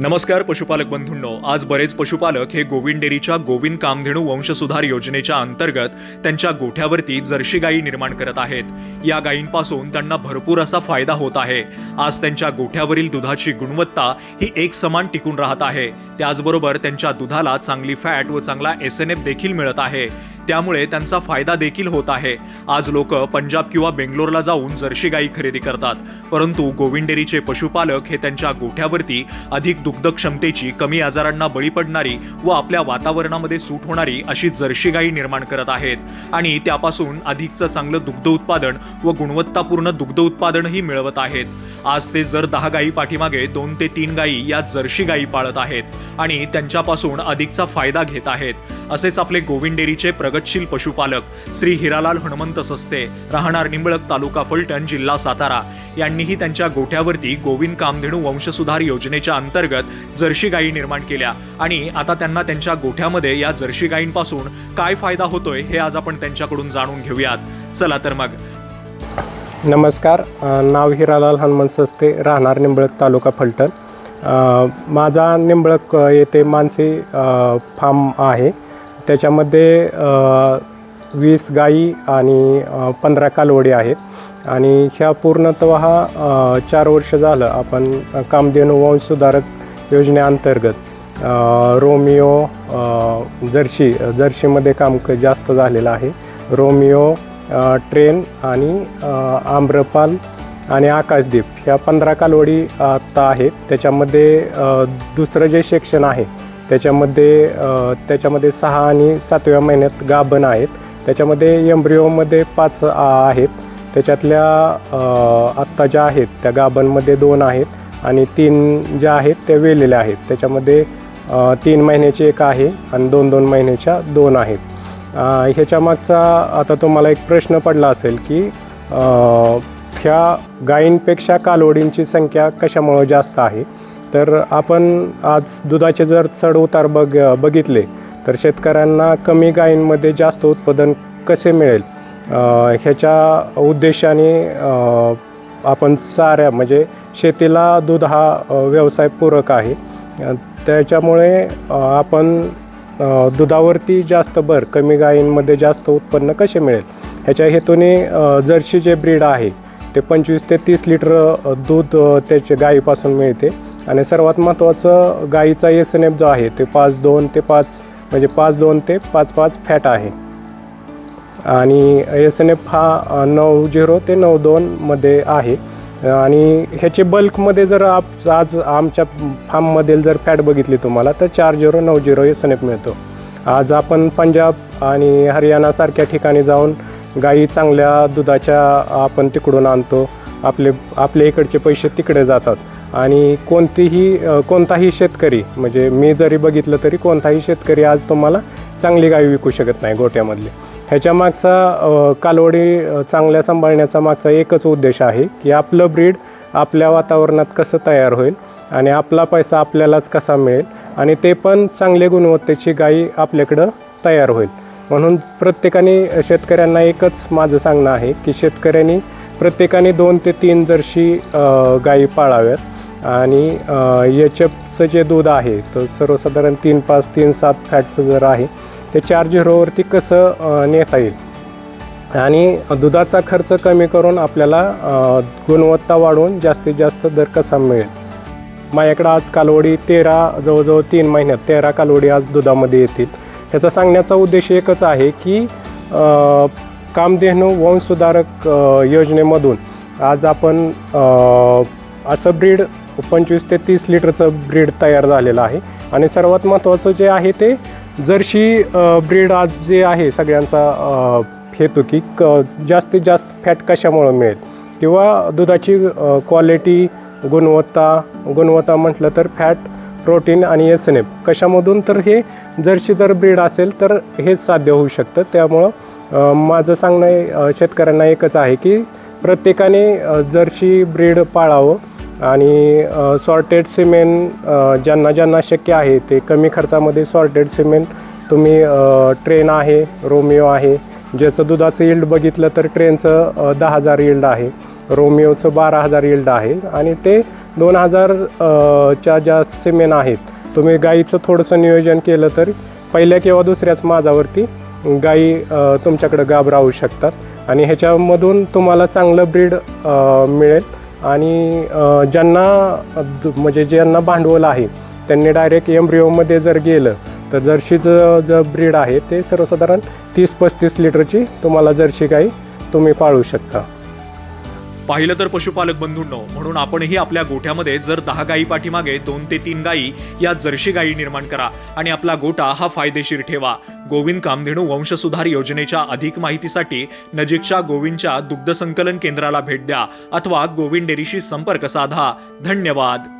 नमस्कार पशुपालक बंधूंनो. आज बरेच पशुपालक हे गोविंद डेअरीच्या गोविंद कामधेणू वंशसुधार योजनेच्या अंतर्गत त्यांच्या गोठ्यावरती जर्शी गायी निर्माण करत आहेत. या गायींपासून त्यांना भरपूर असा फायदा होत आहे. आज त्यांच्या गोठ्यावरील दुधाची गुणवत्ता ही एक समान टिकून राहत आहे. त्याचबरोबर त्यांच्या दुधाला चांगली फॅट व चांगला एस एन एफ देखील मिळत आहे. त्यामुळे त्यांचा फायदा देखील होत आहे. आज लोक पंजाब किंवा बेंगलोरला जाऊन जर्शी गायी खरेदी करतात. परंतु गोविंदेरीचे पशुपालक हे त्यांच्या गोठ्यावरती अधिक दुग्ध क्षमतेची कमी आजारांना बळी पडणारी व आपल्या वातावरणामध्ये सूट होणारी अशी जर्शी गायी निर्माण करत आहेत. आणि त्यापासून अधिकचं चांगलं दुग्ध उत्पादन व गुणवत्तापूर्ण दुग्ध उत्पादनही मिळवत आहेत. आज ते जर दहा गायी पाठीमागे दोन ते तीन गायी या जर्शी गायी पाळत आहेत आणि त्यांच्यापासून अधिकचा फायदा घेत आहेत असेच आपले गोविंद डेअरीचे प्रगतशील पशुपालक श्री हिरालाल हनुमंत सस्ते राहणार निंबळक तालुका फलटण जिल्हा सातारा. यांनीही त्यांच्या गोठ्यावरती गोविंद कामधेणू वंशसुधार योजनेच्या अंतर्गत जर्शी गायी निर्माण केल्या. आणि आता त्यांना त्यांच्या गोठ्यामध्ये या जर्शी गायींपासून काय फायदा होतोय हे आज आपण त्यांच्याकडून जाणून घेऊयात. चला तर मग नमस्कार. नाव हिरालाल हनुमान सस्ते राहणार निंबळक तालुका फलटण. माझा निंबळक येथे मानसी फार्म आहे. त्याच्यामध्ये वीस गायी आणि पंधरा कालवडी आहेत आणि ह्या पूर्णतः चार वर्ष झालं आपण कामधेनू वंश सुधारक योजनेअंतर्गत रोमिओ जर्शी जर्शीमध्ये काम क जास्त झालेलं आहे. रोमिओ ट्रेन आणि आम्रपाल आणि आकाशदीप ह्या पंधरा कालवडी आत्ता आहेत. त्याच्यामध्ये दुसरं जे सेक्शन आहे त्याच्यामध्ये त्याच्यामध्ये सहा आणि सातव्या महिन्यात गाभण आहेत. त्याच्यामध्ये एम्ब्रिओमध्ये पाच आहेत. त्याच्यातल्या आत्ता ज्या आहेत त्या गाभणमध्ये दोन आहेत आणि तीन ज्या आहेत त्या वेलेल्या आहेत. त्याच्यामध्ये तीन महिन्याची एक आहे आणि दोन दोन महिन्याच्या दोन आहेत. ह्याच्यामागचा आता तुम्हाला एक प्रश्न पडला असेल की ह्या गायींपेक्षा कालवडींची संख्या कशामुळं जास्त आहे? तर आपण आज दुधाचे जर चढ उतार बघ बघितले तर शेतकऱ्यांना कमी गायींमध्ये जास्त उत्पादन कसे मिळेल? ह्याच्या उद्देशाने आपण साऱ्या म्हणजे शेतीला दूध हा व्यवसाय पूरक आहे. त्याच्यामुळे आपण दुधावरती जास्त भर कमी गायींमध्ये जास्त उत्पन्न कसे मिळेल? ह्याच्या हेतूने जर्सी जे ब्रीड आहे ते पंचवीस ते तीस लिटर दूध त्याचे त्याच्या गायीपासून मिळते. आणि सर्वात महत्त्वाचं गायीचा एस एन एफ जो आहे ते पाच दोन ते पाच म्हणजे पाच दोन ते पाच पाच फॅट आहे. आणि एस एन एफ हा नऊ झिरो ते नऊ दोनमध्ये आहे. आणि ह्याचे बल्कमध्ये जर आप आज आमच्या फार्ममधील जर फॅट बघितली तुम्हाला तर चार झिरो नऊ झिरो हे सनेप मिळतो. आज आपण पंजाब आणि हरियाणासारख्या ठिकाणी जाऊन गाई चांगल्या दुधाच्या आपण तिकडून आणतो. आपले आपल्या इकडचे पैसे तिकडे जातात. आणि कोणतीही कोणताही शेतकरी म्हणजे मी जरी बघितलं तरी कोणताही शेतकरी आज तुम्हाला चांगली गाय विकू शकत नाही गोट्यामधली. ह्याच्या मागचा कालवडी चांगल्या सांभाळण्याचा मागचा एकच उद्देश आहे की आपलं ब्रीड आपल्या वातावरणात कसं तयार होईल आणि आपला पैसा आपल्यालाच कसा मिळेल आणि ते पण चांगले गुणवत्तेची गायी आपल्याकडं तयार होईल. म्हणून प्रत्येकाने शेतकऱ्यांना एकच माझं सांगणं आहे की शेतकऱ्यांनी प्रत्येकाने दोन ते तीन जर्शी गाई गायी पाळाव्यात आणि एच एफचं जे दूध आहे तर सर्वसाधारण तीन पाच तीन सात फॅटचं जर आहे ते चार झिरोवरती कसं नेता येईल? आणि दुधाचा खर्च कमी करून आपल्याला गुणवत्ता वाढवून जास्तीत जास्त दर कसा मिळेल? माझ्याकडं आज कालवडी तेरा जवळजवळ तीन महिन्यात तेरा कालवडी आज दुधामध्ये येतील. ह्याचा सांगण्याचा उद्देश एकच आहे की कामधेनू वंशसुधारक योजनेमधून आज आपण असं ब्रीड पंचवीस ते तीस लिटरचं ब्रीड तयार झालेलं आहे. आणि सर्वात महत्त्वाचं जे आहे ते जर्शी ब्रीड आज जे आहे सगळ्यांचा हेतू की क जास्तीत जास्त फॅट कशामुळं मिळेल? किंवा दुधाची क्वालिटी गुणवत्ता गुणवत्ता म्हटलं तर फॅट प्रोटीन आणि एस एन एफ कशामधून तर हे जर्शी जर ब्रीड असेल तर हेच साध्य होऊ शकतं. त्यामुळं माझं सांगणं शेतकऱ्यांना एकच आहे की प्रत्येकाने जरशी जर्शी ब्रीड पाळावं. आणि सॉर्टेड सिमेंट ज्यांना ज्यांना शक्य आहे ते कमी खर्चामध्ये सॉर्टेड सिमेंट तुम्ही ट्रेन आहे रोमिओ आहे. ज्याचं दुधाचं यील्ड बघितलं तर ट्रेनचं दहा हजार यील्ड आहे. रोमिओचं बारा हजार यील्ड आहे. आणि ते दोन हजार च्या ज्या सिमेन आहेत तुम्ही गाईचं थोडंसं नियोजन केलं तर पहिल्या किंवा दुसऱ्याच माझावरती गाई तुमच्याकडं गाब राहू शकतात. आणि ह्याच्यामधून तुम्हाला चांगलं ब्रीड मिळेल. आणि ज्यांना दु- म्हणजे ज्यांना भांडवल आहे त्यांनी डायरेक्ट एम्ब्रिओमध्ये जर गेलं तर जर्शीचं जे ब्रीड आहे ते सर्वसाधारण तीस पस्तीस लिटरची तुम्हाला जर्शी गाई तुम्ही पाळू शकता. पाहिलं तर पशुपालक बंधूंनो म्हणून आपणही आपल्या गोठ्यामध्ये जर दहा गायी पाठीमागे दोन ते तीन गायी या जर्शी गायी निर्माण करा आणि आपला गोटा हा फायदेशीर ठेवा. गोविंद कामधेणू वंशसुधार योजनेच्या अधिक माहितीसाठी नजीकच्या गोविंदच्या दुग्ध संकलन केंद्राला भेट द्या अथवा गोविंद डेअरीशी संपर्क साधा. धन्यवाद.